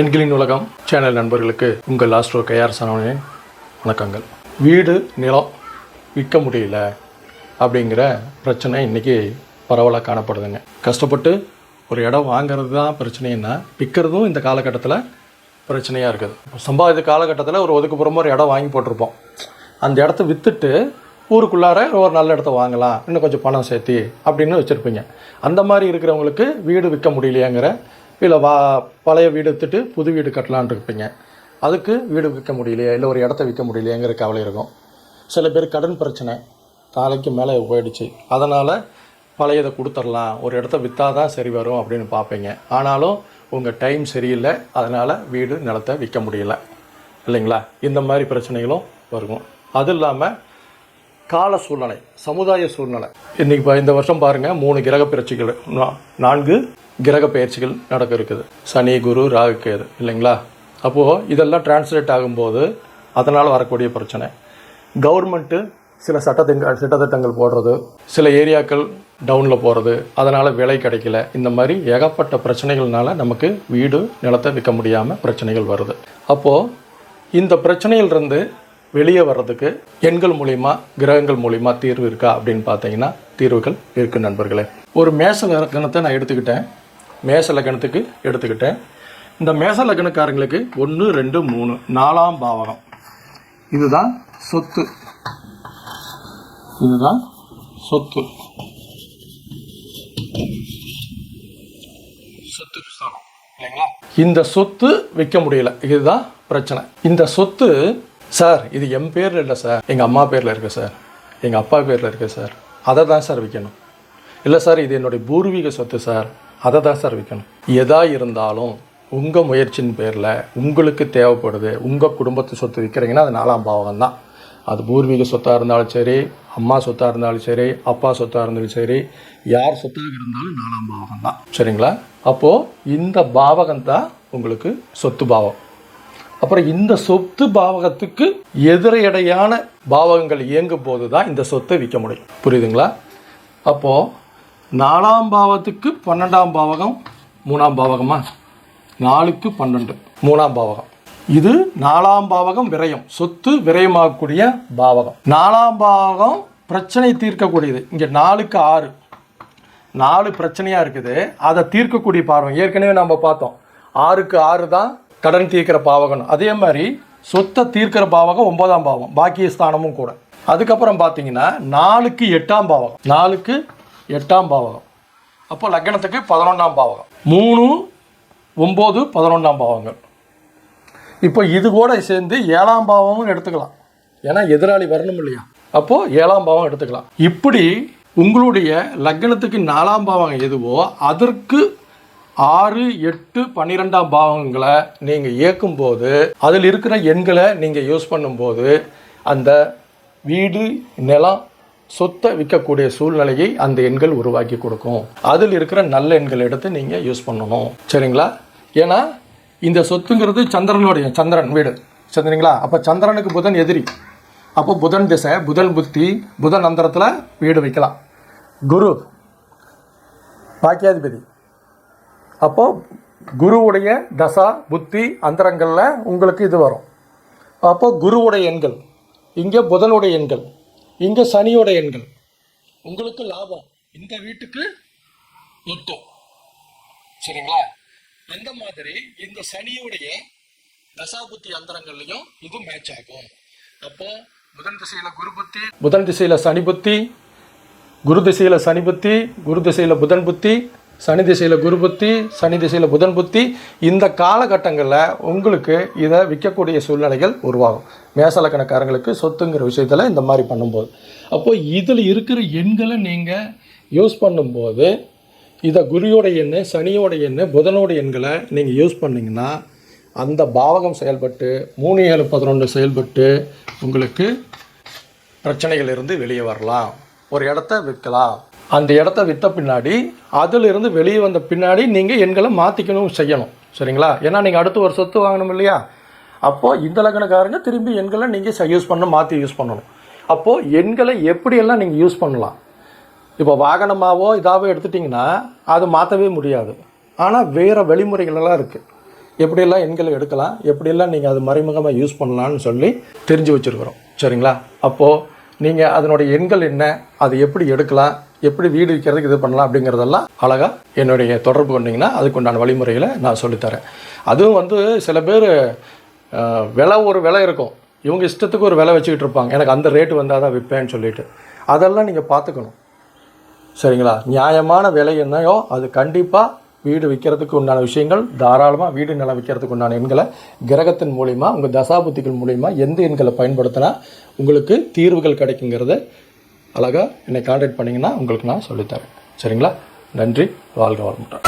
எண்களின் உலகம் சேனல் நண்பர்களுக்கு உங்கள் ஆஸ்ட்ரோ கேஆர் சரவணனின் வணக்கங்கள். வீடு நிலம் விற்க முடியல அப்படிங்கிற பிரச்சனை இன்றைக்கி பரவலாக காணப்படுதுங்க. கஷ்டப்பட்டு ஒரு இடம் வாங்குறது தான் பிரச்சனைன்னா விற்கிறதும் இந்த காலகட்டத்தில் பிரச்சனையாக இருக்குது. சம்பாதித்த காலகட்டத்தில் ஒரு ஒதுக்குப்புறமா ஒரு இடம் வாங்கி போட்டிருப்போம். அந்த இடத்த விற்றுட்டு ஊருக்குள்ளார ஒரு நல்ல இடத்த வாங்கலாம் இன்னும் கொஞ்சம் பணம் சேர்த்தி அப்படின்னு வச்சுருப்பீங்க. அந்த மாதிரி இருக்கிறவங்களுக்கு வீடு விற்க முடியலையாங்கிற இல்லை வா பழைய வீடு விற்றுட்டு புது வீடு கட்டலான்னு இருப்பீங்க. அதுக்கு வீடு விற்க முடியலையா? இல்லை ஒரு இடத்த விற்க முடியலையேங்கிற கவலை இருக்கும். சில பேர் கடன் பிரச்சனை தாலைக்கு மேலே போயிடுச்சு. அதனால் பழையதை கொடுத்துடலாம். ஒரு இடத்த விற்றா தான் சரி வரும் அப்படின்னு பார்ப்பீங்க. ஆனாலும் உங்கள் டைம் சரியில்லை. அதனால் வீடு நிலத்தை விற்க முடியல. இல்லைங்களா? இந்த மாதிரி பிரச்சனைகளும் வரும். அது இல்லாமல் கால சூழ்நிலை சமுதாய சூழ்நிலை. இன்றைக்கி இந்த வருஷம் பாருங்கள் மூணு கிரக பிரச்சனைகள் நா- நான்கு கிரக பயிற்சிகள் நடக்க இருக்குது சனி குரு ராகு கேது இல்லைங்களா? அப்போது இதெல்லாம் டிரான்ஸ்லேட் ஆகும்போது அதனால் வரக்கூடிய பிரச்சனை. கவர்மெண்ட்டு சில சட்டத்திங்க சட்டத்திட்டங்கள் போடுறது சில ஏரியாக்கள் டவுனில் போகிறது அதனால் விலை கிடைக்கல. இந்த மாதிரி ஏகப்பட்ட பிரச்சனைகள்னால நமக்கு வீடு நிலத்தை விற்க முடியாமல் பிரச்சனைகள் வருது. அப்போது இந்த பிரச்சனையிலிருந்து வெளியே வர்றதுக்கு எண்கள் மூலிமா கிரகங்கள் மூலிமா தீர்வு இருக்கா அப்படின்னு பார்த்தீங்கன்னா தீர்வுகள் இருக்குது நண்பர்களே. ஒரு மேச கணத்தை நான் எடுத்துக்கிட்டேன். மேச லக்னத்துக்கு எடுத்துக்கிட்டேன். இந்த மேச லக்கணக்காரங்களுக்கு ஒன்று ரெண்டு மூணு நாலாம் பாவகம். இதுதான் சொத்து. இதுதான் சொத்து. சொத்து சமம் இல்லைங்களா? இந்த சொத்து விற்க முடியல. இதுதான் பிரச்சனை. இந்த சொத்து சார் இது என் பேரில் இல்லை சார். எங்கள் அம்மா பேரில் இருக்கு சார். எங்கள் அப்பா பேரில் இருக்கு சார். அதை தான் சார் விற்கணும் இல்லை சார் இது என்னுடைய பூர்வீக சொத்து சார். அதை தான் சார் விற்கணும் எதா இருந்தாலும் உங்கள் முயற்சியின் பேரில் உங்களுக்கு தேவைப்படுது உங்கள் குடும்பத்து சொத்து விற்கிறீங்கன்னா அது நாலாம் பாவம் தான். அது பூர்வீக சொத்தாக இருந்தாலும் சரி அம்மா சொத்தாக இருந்தாலும் சரி அப்பா சொத்தாக இருந்தாலும் சரி யார் சொத்தாக இருந்தாலும் நாலாம் பாவகம் தான். சரிங்களா? அப்போது இந்த பாவகம் தான் உங்களுக்கு சொத்து பாவம். அப்புறம் இந்த சொத்து பாவகத்துக்கு எதிரையடையான பாவகங்கள் இயங்கும் போது தான் இந்த சொத்தை விற்க முடியும். புரியுதுங்களா? அப்போது நாலாம் பாவத்துக்கு பன்னெண்டாம் பாவகம் மூணாம் பாவகமா? நாலுக்கு பன்னெண்டு மூணாம் பாவகம். இது நாலாம் பாவகம் விரயம் சொத்து விரயமாகக்கூடிய பாவகம். நாலாம் பாவகம் பிரச்சனை தீர்க்கக்கூடியது. இங்கே நாலுக்கு ஆறு. நாலு பிரச்சனையாக இருக்குது. அதை தீர்க்கக்கூடிய பார்வை ஏற்கனவே நம்ம பார்த்தோம். ஆறுக்கு ஆறு தான் கடன் தீர்க்கிற பாவகம் அதே மாதிரி சொத்தை தீர்க்கிற பாவகம் ஒன்பதாம் பாவம் பாக்கிய ஸ்தானமும் கூட. அதுக்கப்புறம் பார்த்தீங்கன்னா நாலுக்கு எட்டாம் பாவகம். நாலுக்கு எட்டாம் பாவகம். அப்போ லக்னத்துக்கு பதினொன்றாம் பாவகம். மூணு ஒம்பது பதினொன்றாம் பாவங்கள் இப்போ இது கூட சேர்ந்து ஏழாம் பாவமும் எடுத்துக்கலாம். ஏன்னா எதிராளி வரணும் இல்லையா? அப்போது ஏழாம் பாவம் எடுத்துக்கலாம். இப்படி உங்களுடைய லக்னத்துக்கு நாலாம் பாவம் எதுவோ அதற்கு ஆறு எட்டு பன்னிரெண்டாம் பாவங்களை நீங்கள் இயக்கும்போது அதில் இருக்கிற எண்களை நீங்கள் யூஸ் பண்ணும்போது அந்த வீடு நிலம் சொத்தை விற்கக்கூடிய சூழ்நிலையை அந்த எண்கள் உருவாக்கி கொடுக்கும். அதில் இருக்கிற நல்ல எண்கள் எடுத்து நீங்கள் யூஸ் பண்ணணும். சரிங்களா? ஏன்னா இந்த சொத்துங்கிறது சந்திரனுடைய சந்திரன் வீடு. சரிங்களா? அப்போ சந்திரனுக்கு புதன் எதிரி. அப்போ புதன் திசை புதன் புத்தி புதன் அந்தரத்தில் வீடு வைக்கலாம். குரு பாக்கியாதிபதி. அப்போது குருவுடைய தசா புத்தி அந்தரங்களில் உங்களுக்கு இது வரும். அப்போது குருவுடைய எண்கள். இங்கே புதனுடைய எண்கள். இங்கே சனியோட எண்கள். உங்களுக்கு லாபம். இந்த வீட்டுக்கு எட்டு சரிங்களா? அந்த மாதிரி இந்த சனியுடைய தசாபுத்தி அந்தரங்கள்லையும் இது மேட்ச் ஆகும். அப்போ புதன் திசையில குரு புத்தி புதன் திசையில சனி புத்தி குரு திசையில் சனி புத்தி குரு திசையில் புதன் புத்தி சனி திசையில் குரு புத்தி சனி திசையில் புதன் புத்தி இந்த காலகட்டங்களில் உங்களுக்கு இதை விற்கக்கூடிய சூழ்நிலைகள் உருவாகும். மேசலக்கணக்காரங்களுக்கு சொத்துங்கிற விஷயத்தில் இந்த மாதிரி பண்ணும்போது. அப்போது இதில் இருக்கிற எண்களை நீங்கள் யூஸ் பண்ணும்போது இதை குருவோட எண்ணு சனியோட எண்ணு புதனோட எண்களை நீங்கள் யூஸ் பண்ணிங்கன்னா அந்த பாவகம் செயல்பட்டு மூணு ஏழு பதினொன்று செயல்பட்டு உங்களுக்கு பிரச்சனைகள் இருந்து வெளியே வரலாம். ஒரு இடத்த விற்கலாம். அந்த இடத்த விற்ற பின்னாடி அதிலிருந்து வெளியே வந்த பின்னாடி நீங்கள் எண்களை மாற்றிக்கணும் செய்யணும். சரிங்களா? ஏன்னா நீங்கள் அடுத்து ஒரு சொத்து வாங்கணும் இல்லையா? அப்போது இந்த லக்னக்காரங்க திரும்பி எண்களை நீங்கள் யூஸ் பண்ண மாற்றி யூஸ் பண்ணணும். அப்போது எண்களை எப்படியெல்லாம் நீங்கள் யூஸ் பண்ணலாம்? இப்போ வாகனமாகவோ இதாகவோ எடுத்துட்டிங்கன்னா அது மாற்றவே முடியாது. ஆனால் வேறு வழிமுறைகளெல்லாம் இருக்குது எப்படியெல்லாம் எண்களை எடுக்கலாம் எப்படியெல்லாம் நீங்கள் அது மறைமுகமாக யூஸ் பண்ணலான்னு சொல்லி தெரிஞ்சு வச்சுருக்குறோம். சரிங்களா? அப்போது நீங்கள் அதனுடைய எண்கள் என்ன அது எப்படி எடுக்கலாம் எப்படி வீடு விற்கிறதுக்கு இது பண்ணலாம் அப்படிங்கிறதெல்லாம் அழகாக என்னுடைய தொடர்பு பண்ணிங்கன்னா அதுக்குண்டான வழிமுறைகளை நான் சொல்லித்தரேன் அதுவும் வந்து சில பேர் விலை ஒரு விலை இருக்கும். இவங்க இஷ்டத்துக்கு ஒரு விலை வச்சுக்கிட்டு இருப்பாங்க. எனக்கு அந்த ரேட்டு வந்தால் தான் விற்பேன்னு சொல்லிட்டு. அதெல்லாம் நீங்கள் பார்த்துக்கணும். சரிங்களா? நியாயமான விலை என்னையோ அது கண்டிப்பாக வீடு விற்கிறதுக்கு உண்டான விஷயங்கள் தாராளமாக வீடு நிலம் விற்கிறதுக்கு உண்டான எண்களை கிரகத்தின் மூலிமா உங்கள் தசாபுத்திகள் மூலிமா எந்த எண்களை பயன்படுத்தினா உங்களுக்கு தீர்வுகள் கிடைக்குங்கிறத அழகாக என்னை காண்டாக்ட் பண்ணிங்கன்னா உங்களுக்கு நான் சொல்லித்தரேன் சரிங்களா? நன்றி. வாழ்க வளமுடன்.